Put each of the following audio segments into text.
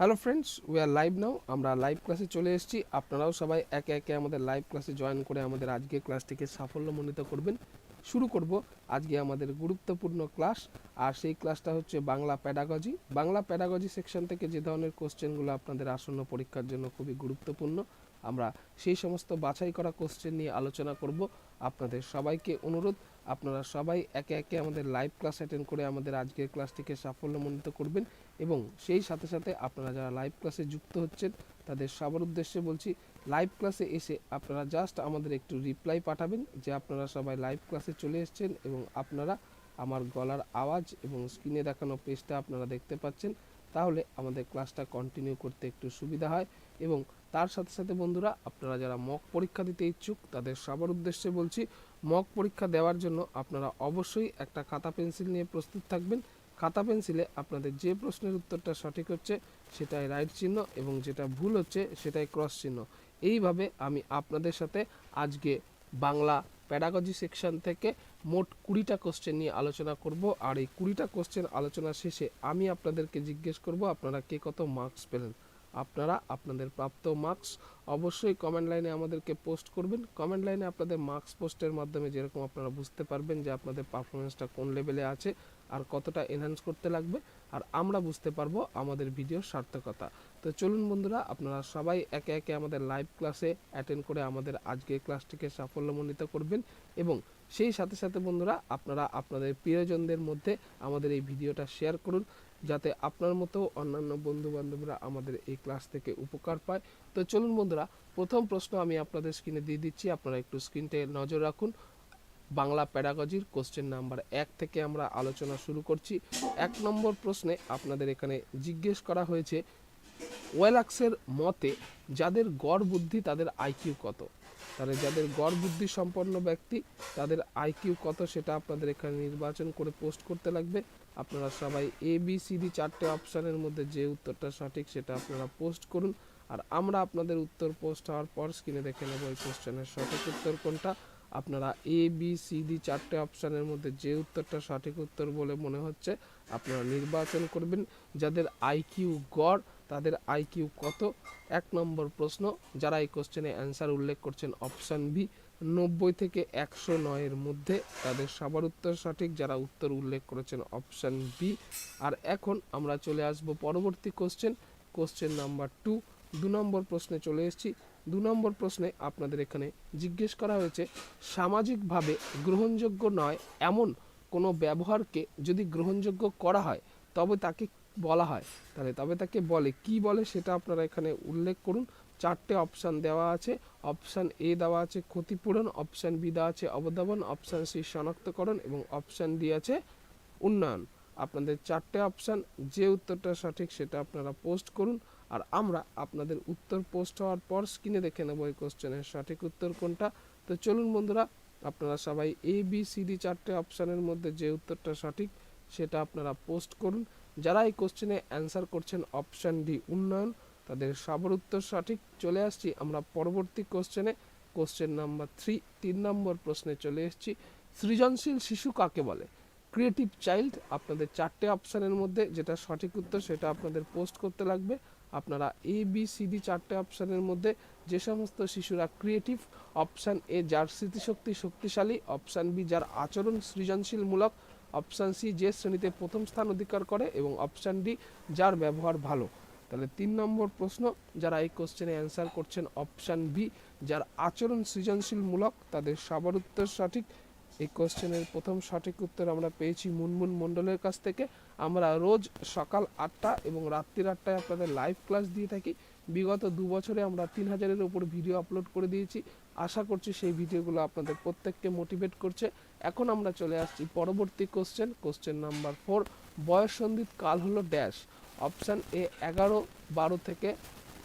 Hello friends we are live now আমরা live ক্লাসে চলে এসেছি। আপনারাও সবাই একে একে আমাদের লাইভ ক্লাসে জয়েন করে আমাদের আজকের ক্লাসটিকে সাফল্যমণ্ডিত করবেন। শুরু করব আজকে আমাদের গুরুত্বপূর্ণ ক্লাস আর সেই ক্লাসটা হচ্ছে Bangla pedagogy Bangla pedagogy section থেকে যে ধরনের কোশ্চেনগুলো আপনাদের আসন্ন পরীক্ষার জন্য খুবই গুরুত্বপূর্ণ, আমরা সেই সমস্ত বাছাই করা কোশ্চেন নিয়ে আলোচনা করব। আপনাদের সবাইকে অনুরোধ আপনারা সবাই একে একে আমাদের লাইভ ক্লাস অ্যাটেন্ড করে আমাদের আজকের ক্লাসটিকে সাফল্যমণ্ডিত করবেন এবং সেই সাথে সাথে আপনারা যারা লাইভ ক্লাসে যুক্ত হচ্ছেন, তাদের সবার উদ্দেশ্যে বলছি লাইভ ক্লাসে এসে আপনারা জাস্ট আমাদের একটু রিপ্লাই পাঠাবেন যে আপনারা সবাই লাইভ ক্লাসে চলে এসেছেন এবং আপনারা আমার গলার আওয়াজ এবং স্ক্রিনে দেখানো পেজটা আপনারা দেখতে পাচ্ছেন। তাহলে আমাদের ক্লাসটা কন্টিনিউ করতে একটু সুবিধা হয় এবং তার সাথে সাথে বন্ধুরা, আপনারা যারা মক পরীক্ষা দিতে ইচ্ছুক, তাদের সবার উদ্দেশ্যে বলছি মক পরীক্ষা দেওয়ার জন্য আপনারা অবশ্যই একটা খাতা পেন্সিল নিয়ে প্রস্তুত থাকবেন। খাতা পেন্সিলে আপনাদের যে প্রশ্নের উত্তরটা সঠিক হচ্ছে, সেটাই রাইট চিহ্ন এবং যেটা ভুল হচ্ছে, সেটাই ক্রস চিহ্ন। এইভাবে আমি আপনাদের সাথে আজকে বাংলা প্যাডাগজি সেকশন থেকে মোট কুড়িটা কোশ্চেন নিয়ে আলোচনা করব। আর এই কুড়িটা কোশ্চেন আলোচনা শেষে আমি আপনাদেরকে জিজ্ঞেস করব, আপনারা কে কত মার্কস পেলেন? আপনারা আপনাদের প্রাপ্ত মার্কস অবশ্যই কমেন্ট লাইনে আমাদেরকে পোস্ট করবেন। কমেন্ট লাইনে আপনাদের মার্কস পোস্টের মাধ্যমে যেরকম আপনারা বুঝতে পারবেন যে আপনাদের পারফরমেন্সটা কোন লেভেলে আছে আর কতটা এনহ্যান্স করতে লাগবে আর আমরা বুঝতে পারব আমাদের ভিডিওর সার্থকতা। তো চলুন বন্ধুরা, আপনারা সবাই একে একে আমাদের লাইভ ক্লাসে অ্যাটেন্ড করে আমাদের আজকের ক্লাসটিকে সাফল্যমণ্ডিত করবেন এবং সেই সাথে সাথে বন্ধুরা, আপনারা আপনাদের প্রিয়জনদের মধ্যে আমাদের এই ভিডিওটা শেয়ার করুন। যাতে আপনার মতো অন্যান্য বন্ধু বান্ধবরা আমাদের এই ক্লাস থেকে উপকার পায়। তো চলুন বন্ধুরা, প্রথম প্রশ্ন আমি আপনাদের স্ক্রিনে দিয়ে দিচ্ছি। আপনারা একটু স্ক্রিনটে নজর রাখুন। বাংলা প্যাডাগজির কোশ্চেন নাম্বার এক থেকে আমরা আলোচনা শুরু করছি। এক নম্বর প্রশ্নে আপনাদের এখানে জিজ্ঞেস করা হয়েছে, ওয়েলাক্সের মতে যাদের গড় বুদ্ধি তাদের আইকিউ কত? তাহলে যাদের গড় বুদ্ধি সম্পন্ন ব্যক্তি, তাদের আইকিউ কত সেটা আপনাদের এখানে নির্বাচন করে পোস্ট করতে লাগবে। আপনারা সবাই এ বি সি ডি চারটে অপশানের মধ্যে যে উত্তরটা সঠিক সেটা আপনারা পোস্ট করুন। আর আমরা আপনাদের উত্তর পোস্ট হওয়ার পর স্ক্রিনে দেখে নেব এই কোশ্চেনের সঠিক উত্তর কোনটা। আপনারা এ বি সি ডি চারটে অপশানের মধ্যে যে উত্তরটা সঠিক উত্তর বলে মনে হচ্ছে, আপনারা নির্বাচন করবেন। যাদের আইকিউ গড়, তাদের আইকিউ কত? এক নম্বর প্রশ্ন। যারা এই কোশ্চেনে অ্যান্সার উল্লেখ করছেন অপশান বি নব্বই থেকে একশো নয়ের মধ্যে তাদের সবার উত্তর সঠিক, যারা উত্তর উল্লেখ করেছেন অপশান বি আর এখন আমরা চলে আসব পরবর্তী কোশ্চেন কোশ্চেন নাম্বার টু দু নম্বর প্রশ্নে চলে এসেছি। দু নম্বর প্রশ্নে আপনাদের এখানে জিজ্ঞেস করা হয়েছে, সামাজিকভাবে গ্রহণযোগ্য নয় এমন কোনো ব্যবহারকে যদি গ্রহণযোগ্য করা হয়, তবে তাকে বলা হয়। তাহলে তবে তাকে বলে, কি বলে সেটা আপনারা এখানে উল্লেখ করুন। চারটে অপশান দেওয়া আছে। অপশান এ দেওয়া আছে ক্ষতিপূরণ অপশান বি দেওয়া আছে অবদাবন অপশান সি শনাক্তকরণ এবং অপশান ডি আছে উন্নয়ন। আপনাদের চারটে অপশান যে উত্তরটা সঠিক সেটা আপনারা পোস্ট করুন। আর আমরা আপনাদের উত্তর পোস্ট হওয়ার পর স্ক্রিনে দেখে নেব এই কোশ্চেনের সঠিক উত্তর কোনটা। তো চলুন বন্ধুরা, আপনারা সবাই এ বি সি ডি চারটে অপশানের মধ্যে যে উত্তরটা সঠিক সেটা আপনারা পোস্ট করুন। যারা এই কোশ্চেনে অ্যান্সার করছেন অপশান ডি উন্নয়ন তাদের সবার উত্তর সঠিক চলে আসছি। আমরা পরবর্তী কোশ্চেনে কোশ্চেন নাম্বার থ্রি তিন নম্বর প্রশ্নে চলে এসেছি। সৃজনশীল শিশু কাকে বলে? ক্রিয়েটিভ চাইল্ড আপনাদের চারটে অপশানের মধ্যে যেটা সঠিক উত্তর সেটা আপনাদের পোস্ট করতে লাগবে। আপনারা এ বি সি ডি চারটে অপশানের মধ্যে যে সমস্ত শিশুরা ক্রিয়েটিভ অপশান এ যার স্মৃতিশক্তি শক্তিশালী অপশান বি যার আচরণ সৃজনশীলমূলক অপশান সি যে শ্রেণীতে প্রথম স্থান অধিকার করে এবং অপশান ডি যার ব্যবহার ভালো। তাহলে তিন নম্বর প্রশ্ন, যারা এই কোশ্চেনে অ্যান্সার করছেন অপশান বি যার আচরণ সৃজনশীলমূলক, তাদের সবার উত্তর সঠিক। এই কোশ্চেনের প্রথম সঠিক উত্তর আমরা পেয়েছি মুনমুন মণ্ডলের কাছ থেকে। আমরা রোজ সকাল আটটা এবং রাত্রির আটটায় আপনাদের লাইভ ক্লাস দিয়ে থাকি। বিগত দু বছরে আমরা তিন হাজারের উপর ভিডিও আপলোড করে দিয়েছি। আশা করছি সেই ভিডিওগুলো আপনাদের প্রত্যেককে মোটিভেট করছে। এখন আমরা চলে আসছি পরবর্তী কোশ্চেন কোশ্চেন নাম্বার ফোর বয়স সন্ধিত কাল হলো ড্যাশ অপশান এ এগারো, বারো থেকে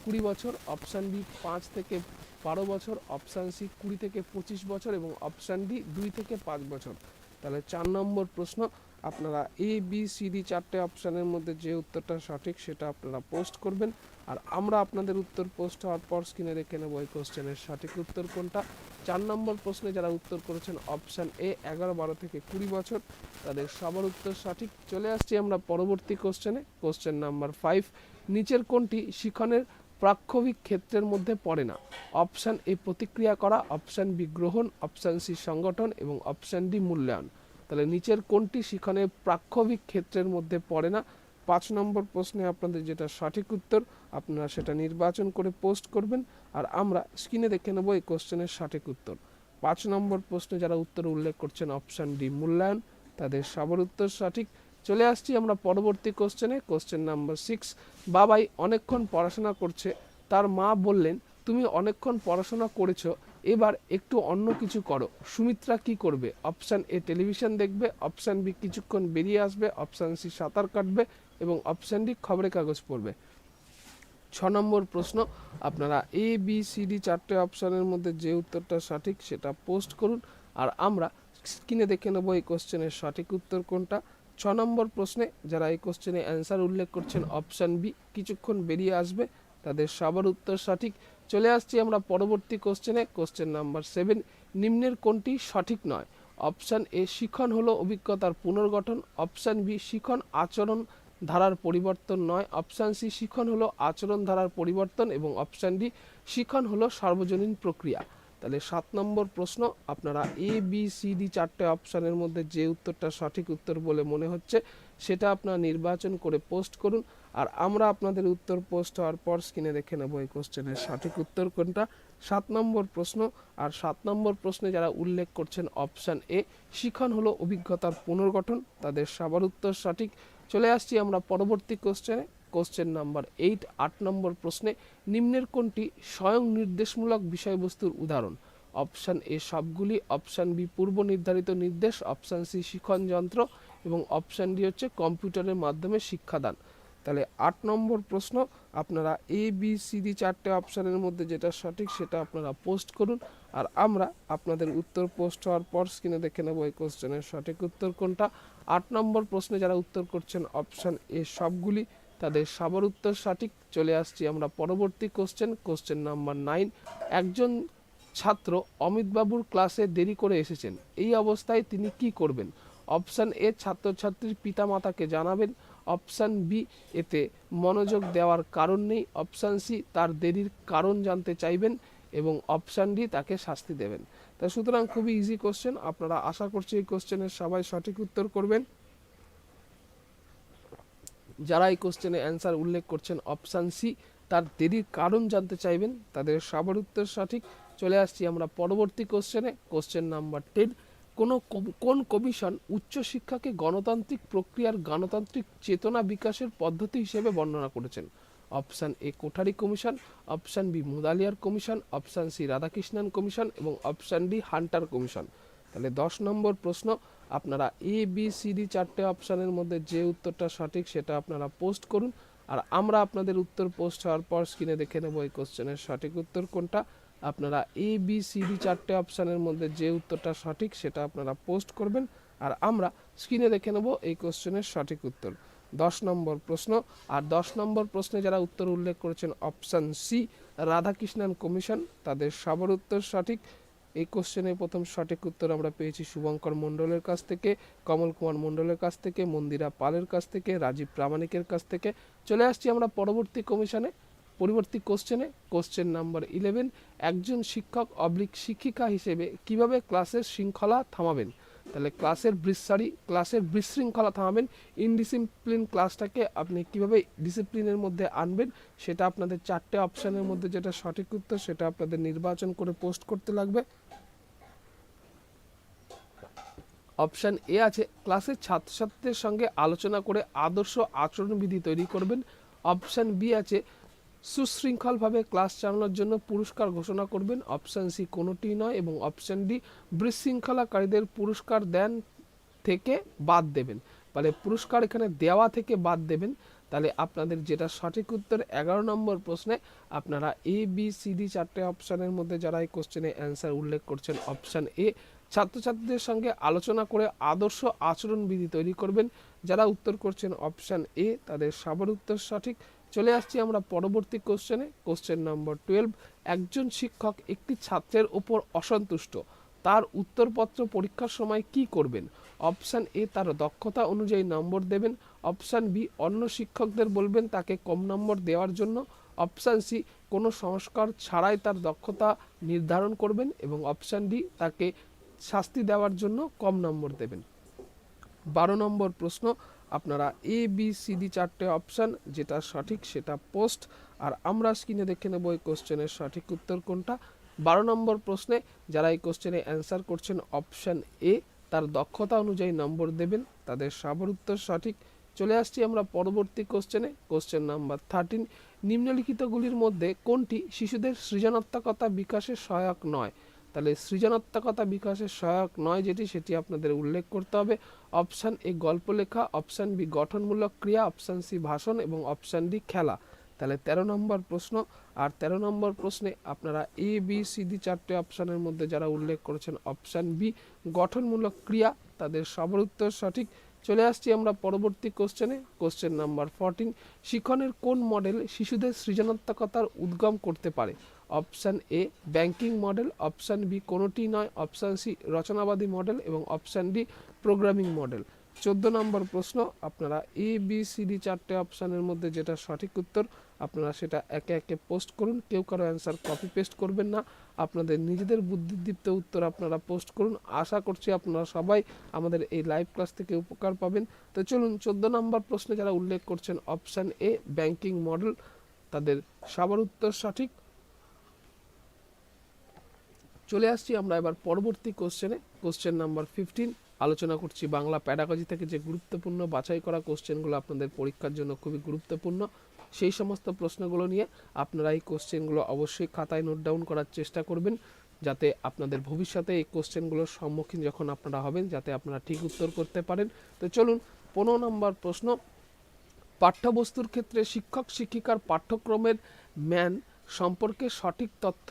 কুড়ি বছর, অপশান বি পাঁচ থেকে বারো বছর, অপশান সি কুড়ি থেকে পঁচিশ বছর এবং অপশান ডি দুই থেকে পাঁচ বছর। তাহলে চার নম্বর প্রশ্ন আপনারা এ বি সি ডি চারটে অপশানের মধ্যে যে উত্তরটা সঠিক সেটা আপনারা পোস্ট করবেন। আর আমরা আপনাদের উত্তর পোস্ট হওয়ার পর স্ক্রিনে রেখে নেব এই কোশ্চেনের সঠিক উত্তর কোনটা। চার নম্বর প্রশ্নে যারা উত্তর করেছেন অপশান এ এগারো, বারো থেকে কুড়ি বছর, তাদের সবার উত্তর সঠিক। চলে আসছি আমরা পরবর্তী কোশ্চেনে কোশ্চেন নাম্বার ফাইভ নিচের কোনটি শিখনের প্রাক্ষবিক ক্ষেত্রের মধ্যে পড়ে না? অপশান এ প্রতিক্রিয়া করা অপশান বি গ্রহণ অপশান সি সংগঠন এবং অপশান ডি মূল্যায়ন। তাহলে নিচের কোনটি শিখনের প্রাক্ষবিক ক্ষেত্রের মধ্যে পড়ে না? পাঁচ নম্বর প্রশ্নে আপনাদের যেটা সঠিক উত্তর, আপনারা সেটা নির্বাচন করে পোস্ট করবেন, আর আমরা স্ক্রিনে দেখে নেব এই কোশ্চেনের সঠিক উত্তর। পাঁচ নম্বর প্রশ্নে যারা উত্তর উল্লেখ করছেন, অপশান ডি, মূল্যায়ন, তাদের সবার উত্তর সঠিক। চলে আসছি আমরা পরবর্তী কোশ্চেনে, কোশ্চেন নাম্বার সিক্স। বাবাই অনেকক্ষণ পড়াশোনা করছে, তার মা বললেন, তুমি অনেকক্ষণ পড়াশোনা করেছ এবার একটু অন্য কিছু করো। সুমিত্রা কি করবে? অপশান এ টেলিভিশন দেখবে, অপশান বি কিছুক্ষণ বেরিয়ে আসবে, অপশান সি সাঁতার কাটবে এবং অপশান ডি খবরের কাগজ পড়বে। ছ নম্বর প্রশ্ন, আপনারা এ, বি, সি, ডি চারটে অপশানের মধ্যে যে উত্তরটা সঠিক সেটা পোস্ট করুন আর আমরা স্ক্রিনে দেখে নেব এই কোশ্চেনের সঠিক উত্তর কোনটা। ছ নম্বর প্রশ্নে যারা এই কোশ্চেনে অ্যান্সার উল্লেখ করছেন, অপশান বি কিছুক্ষণ বেরিয়ে আসবে তাদের সবার উত্তর সঠিক। চলে আসছি আমরা পরবর্তী কোশ্চেনে কোশ্চেন নাম্বার সেভেন নিম্নের কোনটি সঠিক নয়? অপশান এ শিখন হলো অভিজ্ঞতার পুনর্গঠন। অপশান বি শিখন আচরণ ধারার পরিবর্তন নয়। অপশান সি শিখন হলো আচরণ ধারার পরিবর্তন এবং অপশান ডি শিখন হলো সার্বজনীন প্রক্রিয়া। তাহলে সাত নম্বর প্রশ্ন, আপনারা এ বি সি ডি চারটে অপশানের মধ্যে যে উত্তরটা সঠিক উত্তর বলে মনে হচ্ছে, সেটা আপনারা নির্বাচন করে পোস্ট করুন। আর আমরা আপনাদের উত্তর পোস্ট হওয়ার পর স্ক্রিনে দেখে নেব এই কোশ্চেনের সঠিক উত্তর কোনটা। সাত নম্বর প্রশ্ন, আর সাত নম্বর প্রশ্নে যারা উল্লেখ করছেন অপশান এ শিখন হলো অভিজ্ঞতার পুনর্গঠন, তাদের সবার উত্তর সঠিক। চলে আসছি আমরা পরবর্তী কোশ্চেনে কোশ্চেন নাম্বার এইট আট নম্বর প্রশ্নে, নিম্নের কোনটি স্বয়ং নির্দেশমূলক বিষয়বস্তুর উদাহরণ? অপশান এ সবগুলি অপশান বি পূর্ব নির্ধারিত নির্দেশ অপশান সি শিখন যন্ত্র, এবং অপশান ডি হচ্ছে কম্পিউটারের মাধ্যমে শিক্ষাদান। তাহলে আট নম্বর প্রশ্ন, আপনারা এ বি সি ডি চারটে অপশানের মধ্যে যেটা সঠিক সেটা আপনারা পোস্ট করুন, আর আমরা আপনাদের উত্তর পোস্ট হওয়ার পর স্ক্রিনে দেখে নেব এই কোশ্চেনের সঠিক উত্তর কোনটা। আট নম্বর প্রশ্নে, যারা উত্তর করছেন অপশান এ সবগুলি, তাদের সবার উত্তর সঠিক। চলে আসছি আমরা পরবর্তী কোশ্চেন কোশ্চেন নাম্বার নাইন একজন ছাত্র অমিতবাবুর ক্লাসে দেরি করে এসেছেন, এই অবস্থায় তিনি কি করবেন? অপশান এ ছাত্রছাত্রীর পিতামাতাকে জানাবেন অপশান বি এতে মনোযোগ দেওয়ার কারণ নেই। অপশান সি তার দেরির কারণ জানতে চাইবেন এবং অপশান ডি তাকে শাস্তি দেবেন। তা সুতরাং খুবই ইজি কোশ্চেন আপনারা আশা করছি এই কোশ্চেনের সবাই সঠিক উত্তর করবেন। যারা এই কোশ্চেনে অ্যান্সার উল্লেখ করছেন, অপশান সি তার দেরির কারণ জানতে চাইবেন, তাদের সবার উত্তর সঠিক। চলে আসছি আমরা পরবর্তী কোশ্চেনে কোশ্চেন নাম্বার টেন কোনো কোন কমিশন উচ্চশিক্ষাকে গণতান্ত্রিক প্রক্রিয়ার গণতান্ত্রিক চেতনা বিকাশের পদ্ধতি হিসেবে বর্ণনা করেছেন। Option A Kothari commission, option B Mudaliar commission, option C Radhakrishnan commission এবং অপশান ডি হান্টার কমিশন। তাহলে দশ নম্বর প্রশ্ন, আপনারা এ, বি, সি, ডি চারটে অপশানের মধ্যে যে উত্তরটা সঠিক সেটা আপনারা পোস্ট করুন। আর আমরা আপনাদের উত্তর পোস্ট হওয়ার পর স্ক্রিনে দেখে নেব এই কোশ্চেনের সঠিক উত্তর কোনটা। আপনারা এ বি সি ডি চারটে অপশানের মধ্যে যে উত্তরটা সঠিক সেটা আপনারা পোস্ট করবেন আর আমরা স্ক্রিনে দেখে নেব এই কোশ্চেনের সঠিক উত্তর। দশ নম্বর প্রশ্ন, আর দশ নম্বর প্রশ্নে যারা উত্তর উল্লেখ করেছেন অপশান সি রাধাকৃষ্ণন কমিশন তাদের সবার উত্তর সঠিক। এই কোশ্চেনে প্রথম সঠিক উত্তর আমরা পেয়েছি শুভঙ্কর মণ্ডলের কাছ থেকে, কমল কুমার মণ্ডলের কাছ থেকে, মন্দিরা পালের কাছ থেকে, রাজীব প্রামাণিকের কাছ থেকে। চলে আসছি আমরা পরবর্তী কমিশনে পরবর্তী কোশ্চেনে কোশ্চেন নাম্বার ইলেভেন একজন শিক্ষক অবলিক শিক্ষিকা হিসেবে কীভাবে ক্লাসের শৃঙ্খলা থামাবেন? তাহলে ক্লাসের সরি ক্লাসের বিশৃঙ্খলা থামাবেন। ইনডিসিপ্লিন ক্লাসটাকে আপনি কীভাবে ডিসিপ্লিনের মধ্যে আনবেন? সেটা আপনাদের চারটে অপশানের মধ্যে যেটা সঠিক উত্তর, সেটা আপনাদের নির্বাচন করে পোস্ট করতে লাগবে। অপশান এ আছে, ক্লাসের ছাত্রছাত্রীদের সঙ্গে আলোচনা করে আদর্শ আচরণবিধি তৈরি করবেন। অপশান বি আছে সুশৃঙ্খলভাবে ক্লাস চালানোর জন্য পুরস্কার ঘোষণা করবেন অপশান সি কোনোটি নয় এবং অপশান ডি বিশৃঙ্খলাকারীদের পুরস্কার দেন থেকে বাদ দেবেন। মানে পুরস্কার এখানে দেওয়া থেকে বাদ দেবেন। তাহলে আপনাদের যেটা সঠিক উত্তর, এগারো নম্বর প্রশ্নে আপনারা এ বি সি ডি চারটে অপশানের মধ্যে যারা এই কোশ্চেনে অ্যান্সার উল্লেখ করছেন, অপশান এ ছাত্রছাত্রীদের সঙ্গে আলোচনা করে আদর্শ আচরণবিধি তৈরি করবেন। যারা উত্তর করছেন অপশান এ তাদের সবার উত্তর সঠিক। চলে আসছি আমরা পরবর্তী কোশ্চেনে কোশ্চেন নম্বর টুয়েলভ একজন শিক্ষক একটি ছাত্রের ওপর অসন্তুষ্ট। তার উত্তরপত্র পরীক্ষার সময় কি করবেন? অপশান এ তার দক্ষতা অনুযায়ী নম্বর দেবেন। অপশান বি অন্য শিক্ষকদের বলবেন তাকে কম নম্বর দেওয়ার জন্য। অপশান সি কোনো সংস্কার ছাড়াই তার দক্ষতা নির্ধারণ করবেন এবং অপশান ডি তাকে শাস্তি দেওয়ার জন্য কম নম্বর দেবেন। বারো নম্বর প্রশ্ন আপনারা এ বি সি ডি চারটে অপশান যেটা সঠিক সেটা পোস্ট আর আমরা স্ক্রিনে দেখে নেব এই কোশ্চেনের সঠিক উত্তর কোনটা। বারো নম্বর প্রশ্নে যারা এই কোশ্চেনে অ্যান্সার করছেন অপশান এ তার দক্ষতা অনুযায়ী নম্বর দেবেন, তাদের সবার উত্তর সঠিক। চলে আসছি আমরা পরবর্তী কোশ্চেনে কোশ্চেন নাম্বার থার্টিন নিম্নলিখিতগুলির মধ্যে কোনটি শিশুদের সৃজনাত্মকতা বিকাশে সহায়ক নয়? তাহলে সৃজনাত্মকতা বিকাশের সহায়ক নয় যেটি, সেটি আপনাদের উল্লেখ করতে হবে। অপশান এ গল্প লেখা, অপশান বি গঠনমূলক ক্রিয়া, অপশান সি ভাষণ এবং অপশান ডি খেলা। তাহলে তেরো নম্বর প্রশ্ন, আর তেরো নম্বর প্রশ্নে আপনারা এ, বি, সি, ডি চারটে অপশানের মধ্যে যারা উল্লেখ করেছেন, অপশান বি গঠনমূলক ক্রিয়া, তাদের সবার উত্তর সঠিক। চলে আসছি আমরা পরবর্তী কোশ্চেনে কোশ্চেন নাম্বার ফোরটিন শিক্ষণের কোন মডেল শিশুদের সৃজনাত্মকতার উদ্গম করতে পারে? Option A banking model option B কোনোটি নয়। অপশান সি রচনাবাদী মডেল এবং অপশান ডি প্রোগ্রামিং মডেল চোদ্দ নম্বর প্রশ্ন, আপনারা এ বি সি ডি চারটে অপশানের মধ্যে যেটা সঠিক উত্তর, আপনারা সেটা একে একে পোস্ট করুন। কেউ কারও অ্যান্সার কপি পেস্ট করবেন না। আপনাদের নিজেদের বুদ্ধিদীপ্ত উত্তর আপনারা পোস্ট করুন। আশা করছি আপনারা সবাই আমাদের এই লাইভ ক্লাস থেকে উপকার পাবেন। তো চলুন, চোদ্দ নম্বর প্রশ্নে যারা উল্লেখ করছেন অপশান এ ব্যাংকিং মডেল তাদের সবার উত্তর সঠিক। চলে আসছি আমরা এবার পরবর্তী কোশ্চেনে কোশ্চেন নাম্বার ফিফটিন আলোচনা করছি বাংলা প্যাডাগজি থেকে যে গুরুত্বপূর্ণ, বাছাই করা কোশ্চেনগুলো আপনাদের পরীক্ষার জন্য খুবই গুরুত্বপূর্ণ। সেই সমস্ত প্রশ্নগুলো নিয়ে আপনারা এই কোশ্চেনগুলো অবশ্যই খাতায় নোট ডাউন করার চেষ্টা করবেন, যাতে আপনাদের ভবিষ্যতে এই কোশ্চেনগুলোর সম্মুখীন যখন আপনারা হবেন, যাতে আপনারা ঠিক উত্তর করতে পারেন। তো চলুন, পনেরো নম্বর প্রশ্ন। পাঠ্যবস্তুর ক্ষেত্রে শিক্ষক, শিক্ষিকার পাঠ্যক্রমের ম্যান সম্পর্কে সঠিক তথ্য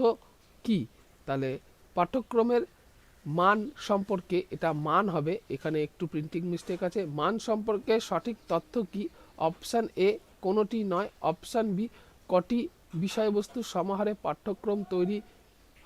কি? তাহলে পাঠ্যক্রমের মান সম্পর্কে এটা মান হবে, এখানে একটু প্রিন্টিং মিস্টেক আছে। মান সম্পর্কে সঠিক তথ্য কি? অপশান এ কোনোটি নয়। অপশান বি, কটি বিষয়বস্তু সমাহারে পাঠ্যক্রম তৈরি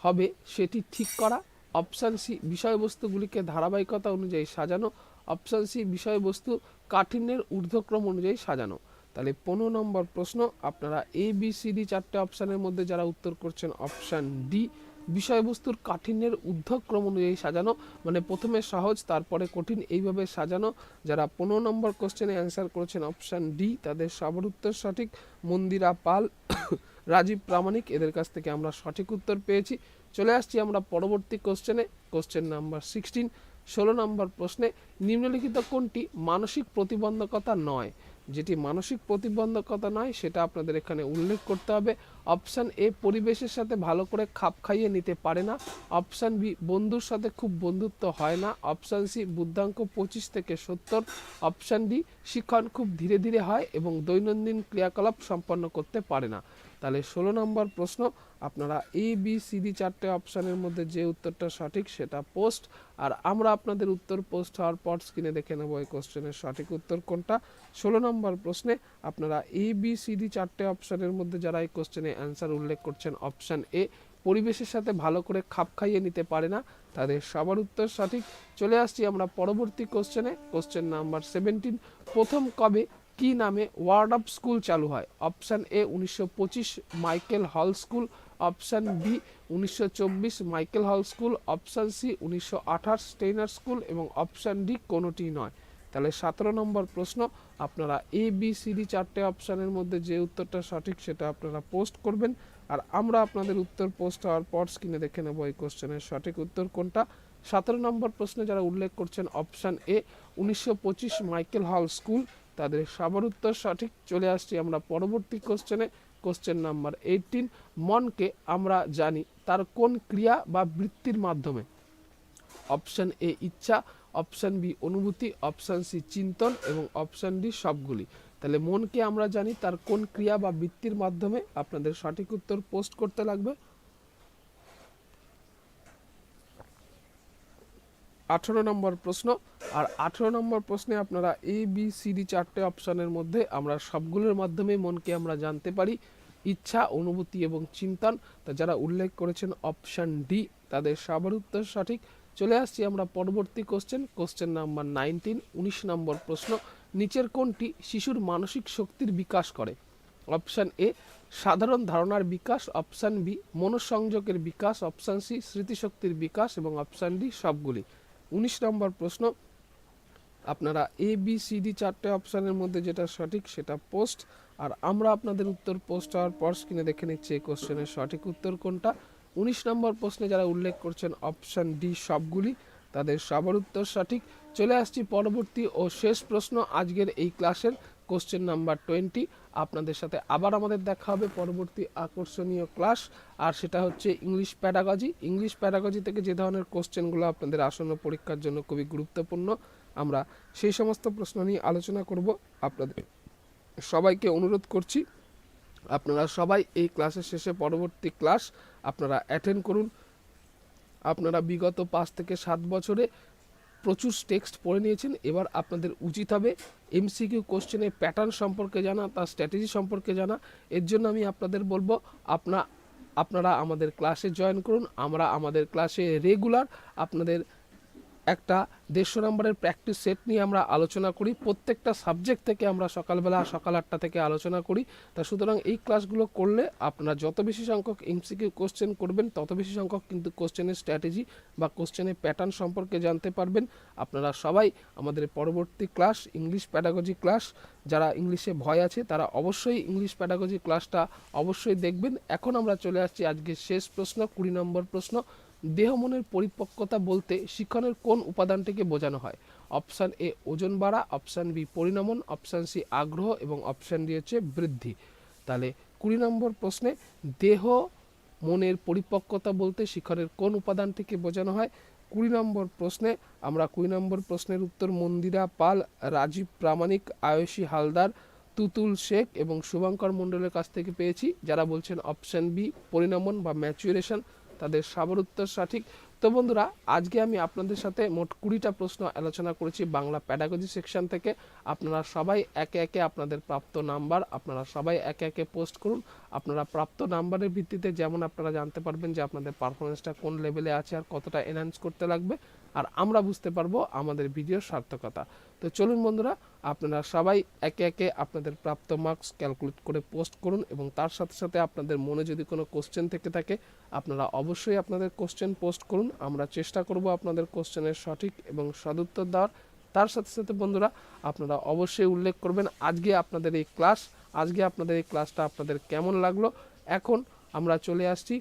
হবে সেটি ঠিক করা। অপশান সি, বিষয়বস্তুগুলিকে ধারাবাহিকতা অনুযায়ী সাজানো। অপশান সি, বিষয়বস্তু কাঠিন্যের ঊর্ধ্বক্রম অনুযায়ী সাজানো। তাহলে পনেরো নম্বর প্রশ্ন, আপনারা এ বি সি ডি চারটে অপশানের মধ্যে যারা উত্তর করছেন, অপশান ডি বিষয়বস্তুর কাঠিন্যের ঊর্ধ্বক্রম অনুযায়ী সাজানো মানে প্রথমে সহজ, তারপরে কঠিন, এইভাবে সাজানো। যারা পনেরো নম্বর কোশ্চেনে অ্যান্সার করেছেন অপশান ডি তাদের সবার উত্তর সঠিক। মন্দিরা পাল, রাজীব প্রামাণিক, এদের কাছ থেকে আমরা সঠিক উত্তর পেয়েছি। চলে আসছি আমরা পরবর্তী কোশ্চেনে কোশ্চেন নাম্বার সিক্সটিন ষোলো নম্বর প্রশ্নে, নিম্নলিখিত কোনটি মানসিক প্রতিবন্ধকতা নয়? যেটি মানসিক প্রতিবন্ধকতা নয়, সেটা আপনাদের এখানে উল্লেখ করতে হবে। অপশান এ, পরিবেশের সাথে ভালো করে খাপ খাইয়ে নিতে পারে না। অপশান বি, বন্ধুর সাথে খুব বন্ধুত্ব হয় না। অপশান সি, বুদ্ধাঙ্ক পঁচিশ থেকে সত্তর। অপশান ডি, শিক্ষণ খুব ধীরে ধীরে হয় এবং দৈনন্দিন ক্রিয়াকলাপ সম্পন্ন করতে পারে না। তাহলে ষোলো নম্বর প্রশ্ন, আপনারা এ বি সি ডি চারটে অপশানের মধ্যে যে উত্তরটা সঠিক সেটা পোস্ট আর আমরা আপনাদের উত্তর পোস্ট হওয়ার পর স্ক্রিনে দেখে নেব এই কোশ্চেনের সঠিক উত্তর কোনটা। ষোলো নম্বর প্রশ্নে আপনারা এ বি সি ডি চারটে অপশানের মধ্যে যারা এই কোশ্চেনে অ্যান্সার উল্লেখ করছেন অপশান এ পরিবেশের সাথে ভালো করে খাপ খাইয়ে নিতে পারে না, তাদের সবার উত্তর সঠিক। চলে আসছি আমরা পরবর্তী কোশ্চেনে কোশ্চেন নাম্বার সেভেন্টিন প্রথম কবে কি নামে ওয়ার্ড অফ স্কুল চালু হয়? অপশান এ উনিশশো পঁচিশ, Michael Hall school. Option B উনিশশো চব্বিশ, Michael Hall school. Option C উনিশশো আঠাশ, স্টেইনার স্কুল। এবং অপশান ডি কোনোটি নয়। তাহলে সতেরো নম্বর প্রশ্ন, আপনারা এ, বি, সি, ডি চারটে অপশানের মধ্যে যে উত্তরটা সঠিক সেটা আপনারা পোস্ট করবেন। আর আমরা আপনাদের উত্তর পোস্ট হওয়ার পর স্ক্রিনে দেখে নেব এই কোশ্চেনের সঠিক উত্তর কোনটা। সতেরো নম্বর প্রশ্নে যারা উল্লেখ করছেন, অপশান এ উনিশশো পঁচিশ, মাইকেল হল স্কুল। তাদের সবার উত্তর সঠিক চলে আসছি। আমরা পরবর্তী কোশ্চেনে কোশ্চেন নাম্বার এইটিন মনকে আমরা জানি তার কোন ক্রিয়া বা বৃত্তির মাধ্যমে? অপশান এ ইচ্ছা অপশান বি অনুভূতি অপশান সি চিন্তন এবং অপশান ডি সবগুলি। তাহলে মনকে আমরা জানি তার কোন ক্রিয়া বা বৃত্তির মাধ্যমে? আপনাদের সঠিক উত্তর পোস্ট করতে লাগবে। আঠেরো নম্বর প্রশ্ন। আর আঠেরো নম্বর প্রশ্নে আপনারা এ বি সি ডি চারটে অপশানের মধ্যে আমরা সবগুলোর মাধ্যমে মনকে আমরা জানতে পারি। ইচ্ছা, অনুভূতি এবং চিন্তন। তা যারা উল্লেখ করেছেন অপশান ডি তাদের সবার উত্তর সঠিক। চলে আসছি আমরা পরবর্তী কোশ্চেন কোশ্চেন নাম্বার নাইনটিন উনিশ নম্বর প্রশ্ন। নিচের কোনটি শিশুর মানসিক শক্তির বিকাশ করে? অপশান এ সাধারণ ধারণার বিকাশ। অপশান বি মনোসংযোগের বিকাশ। অপশান সি স্মৃতিশক্তির বিকাশ। এবং অপশান ডি সবগুলি। উনিশ নম্বর প্রশ্ন। আপনারা এ বি সি ডি চারটে অপশানের মধ্যে যেটা সঠিক সেটা পোস্ট আর আমরা আপনাদের উত্তর পোস্ট হওয়ার পর স্ক্রিনে দেখে নিচ্ছি এই কোশ্চেনের সঠিক উত্তর কোনটা। উনিশ নম্বর প্রশ্নে যারা উল্লেখ করছেন অপশান ডি সবগুলি, তাদের সবার উত্তর সঠিক। চলে আসছি পরবর্তী ও শেষ প্রশ্ন আজকের এই ক্লাসের কোশ্চেন নাম্বার টোয়েন্টি আপনাদের সাথে আবার আমাদের দেখা হবে পরবর্তী আকর্ষণীয় ক্লাস আর সেটা হচ্ছে ইংলিশ প্যাডাগজি ইংলিশ প্যাডাগজি থেকে যে ধরনের কোশ্চেনগুলো আপনাদের আসন্ন পরীক্ষার জন্য খুবই গুরুত্বপূর্ণ, আমরা সেই সমস্ত প্রশ্ন নিয়ে আলোচনা করব আপনাদের। সবাইকে অনুরোধ করছি, আপনারা সবাই এই ক্লাসের শেষে পরবর্তী ক্লাস আপনারা অ্যাটেন্ড করুন। আপনারা বিগত পাঁচ থেকে সাত বছরে প্রচুর টেক্সট পড়ে নিয়েছেন। এবার আপনাদের উচিত হবে এমসিকিউ কোশ্চেনের প্যাটার্ন সম্পর্কে জানা, তার স্ট্র্যাটেজি সম্পর্কে জানা। এর জন্য আমি আপনাদের বলব, আপনা, আপনারা আমাদের ক্লাসে জয়েন করুন। আমরা আমাদের ক্লাসে রেগুলার আপনাদের একটা দেড়শো নম্বরের প্র্যাকটিস সেট নিয়ে আমরা আলোচনা করি। প্রত্যেকটা সাবজেক্ট থেকে আমরা সকালবেলা সকাল আটটা থেকে আলোচনা করি। তা সুতরাং এই ক্লাসগুলো করলে আপনারা যত বেশি সংখ্যক এমসিকিউ কোশ্চেন করবেন, তত বেশি সংখ্যক কিন্তু কোশ্চেনের স্ট্র্যাটেজি বা কোশ্চেনের প্যাটার্ন সম্পর্কে জানতে পারবেন। আপনারা সবাই আমাদের পরবর্তী ক্লাস ইংলিশ প্যাডাগজি ক্লাস যারা ইংলিশে ভয় আছে, তারা অবশ্যই ইংলিশ প্যাডাগজি ক্লাসটা অবশ্যই দেখবেন। এখন আমরা চলে আসছি আজকে শেষ প্রশ্ন, কুড়ি নম্বর প্রশ্ন। দেহ মনের পরিপক্কতা বলতে শিক্ষণের কোন উপাদানটিকে বোঝানো হয়? অপশান এ ওজন বাড়া, অপশান বি পরিণমন, অপশান সি আগ্রহ এবং অপশান ডি হচ্ছে বৃদ্ধি। তাহলে কুড়ি নম্বর প্রশ্নে দেহ মনের পরিপক্কতা বলতে শিক্ষণের কোন উপাদানটিকে বোঝানো হয়? কুড়ি নম্বর প্রশ্নে, আমরা কুড়ি নম্বর প্রশ্নের উত্তর মন্দিরা পাল, রাজীব প্রামাণিক আয়সী হালদার, তুতুল শেখ এবং শুভঙ্কর মণ্ডলের কাছ থেকে পেয়েছি। যারা বলছেন অপশান বি পরিণমন বা ম্যাচুরেশন তাদের সবার উত্তর সঠিক। তো বন্ধুরা, আজকে আমি আপনাদের সাথে মোট কুড়িটা প্রশ্ন আলোচনা করেছি বাংলা প্যাডাগজি সেকশন থেকে। আপনারা সবাই একে একে আপনাদের প্রাপ্ত নাম্বার আপনারা সবাই একে একে পোস্ট করুন। আপনারা প্রাপ্ত নাম্বারের ভিত্তিতে যেমন আপনারা জানতে পারবেন যে আপনাদের পারফরমেন্সটা কোন লেভেলে আছে আর কতটা এনহ্যান্স করতে লাগবে, আর আমরা বুঝতে পারব আমাদের ভিডিওর সার্থকতা। তো চলুন বন্ধুরা, আপনারা সবাই একে একে আপনাদের প্রাপ্ত মার্কস ক্যালকুলেট করে পোস্ট করুন এবং তার সাথে সাথে আপনাদের মনে যদি কোনো কোশ্চেন থেকে থাকে, আপনারা অবশ্যই আপনাদের কোশ্চেন পোস্ট করুন। আমরা চেষ্টা করব আপনাদের কোশ্চেনের সঠিক এবং সদুত্তর দেওয়ার। তার সাথে সাথে বন্ধুরা, আপনারা অবশ্যই উল্লেখ করবেন, আজকে আপনাদের এই ক্লাস আজকে আপনাদের এই ক্লাসটা আপনাদের কেমন লাগল? এখন আমরা চলে আসছি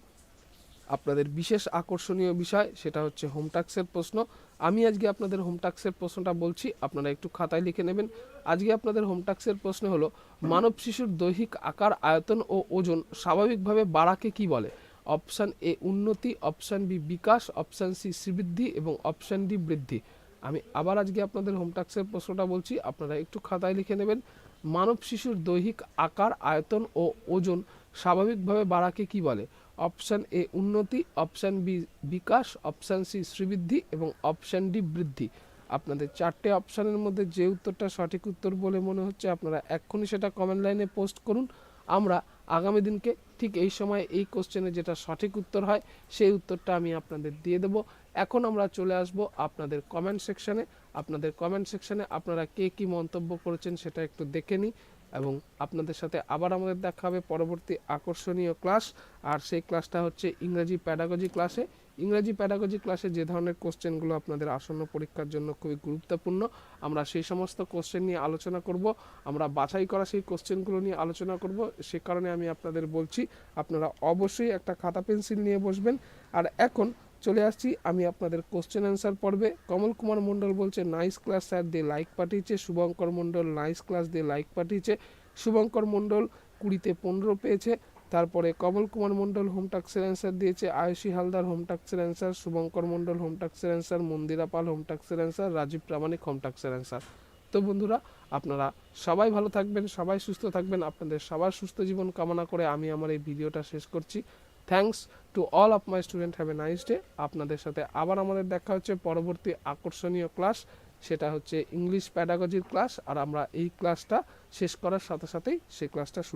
আপনাদের বিশেষ আকর্ষণীয় বিষয়, সেটা হচ্ছে হোম টাক্সের প্রশ্ন। আমি আজকে আপনাদের হোমটাক্সের প্রশ্নটা বলছি, আপনারা একটু খাতায় লিখে নেবেন। আজকে আপনাদের হোম টাক্সের প্রশ্ন হলো, মানব শিশুর দৈহিক আকার, আয়তন ও ওজন স্বাভাবিকভাবে বাড়াকে কি বলে? অপশান এ উন্নতি অপশান বি বিকাশ অপশান সি শ্রীবৃদ্ধি এবং অপশান ডি বৃদ্ধি। আমি আবার আজকে আপনাদের হোম টাক্সের প্রশ্নটা বলছি, আপনারা একটু খাতায় লিখে নেবেন। মানব শিশুর দৈহিক আকার, আয়তন ও ওজন স্বাভাবিকভাবে বাড়াকে কি বলে? অপশান এ উন্নতি, অপশান বি বিকাশ, অপশান সি শ্রীবৃদ্ধি এবং অপশান ডি বৃদ্ধি। আপনাদের চারটে অপশানের মধ্যে যে উত্তরটা সঠিক উত্তর বলে মনে হচ্ছে, আপনারা এক্ষুনি সেটা কমেন্ট লাইনে পোস্ট করুন। আমরা আগামী দিনকে ঠিক এই সময় এই কোশ্চেনে যেটা সঠিক উত্তর হয়, সেই উত্তরটা আমি আপনাদের দিয়ে দেব। এখন আমরা চলে আসব আপনাদের কমেন্ট সেকশানে আপনাদের কমেন্ট সেকশানে আপনারা কে কি মন্তব্য করেছেন সেটা একটু দেখে নিই এবং আপনাদের সাথে আবার আমাদের দেখা হবে পরবর্তী আকর্ষণীয় ক্লাস আর সেই ক্লাসটা হচ্ছে ইংরেজি প্যাডাগজি ক্লাসে ইংরেজি প্যাডাগজি ক্লাসে যে ধরনের কোশ্চেনগুলো আপনাদের আসন্ন পরীক্ষার জন্য খুবই গুরুত্বপূর্ণ, আমরা সেই সমস্ত কোশ্চেন নিয়ে আলোচনা করব, আমরা বাছাই করা সেই কোশ্চেনগুলো নিয়ে আলোচনা করব, সে কারণে আমি আপনাদের বলছি, আপনারা অবশ্যই একটা খাতা পেন্সিল নিয়ে বসবেন। আর এখন চলে আসছি আমি আপনাদের কোশ্চেন অ্যান্সার পর্বে। কমল কুমার মণ্ডল বলছে নাইস ক্লাস স্যার দিয়ে লাইক পাঠিয়েছে। শুভঙ্কর মণ্ডল নাইস ক্লাস দিয়ে লাইক পাঠিয়েছে। শুভঙ্কর মণ্ডল কুড়িতে পনেরো পেয়েছে। তারপরে কমল কুমার মণ্ডল, হোম টাক্সের অ্যান্সার দিয়েছে আয়ুষী হালদার, হোম টাক্সের অ্যান্সার শুভঙ্কর মণ্ডল, হোম টাক্সের অ্যান্সার মন্দিরা পাল, হোম টাক্সের অ্যান্সার রাজীব প্রামাণিক, হোম টাক্সের অ্যান্সার তো বন্ধুরা, আপনারা সবাই ভালো থাকবেন, সবাই সুস্থ থাকবেন, আপনাদের সবার সুস্থ জীবন কামনা করে আমি আমার এই ভিডিওটা শেষ করছি। Thanks to all of my student have a nice day আপনাদের সাথে আবার আমাদের দেখা হচ্ছে পরবর্তী আকর্ষণীয় ক্লাস সেটা হচ্ছে ইংলিশ প্যাডাগজির ক্লাস আর আমরা এই ক্লাসটা শেষ করার সাথে সাথেই সেই ক্লাসটা শুরু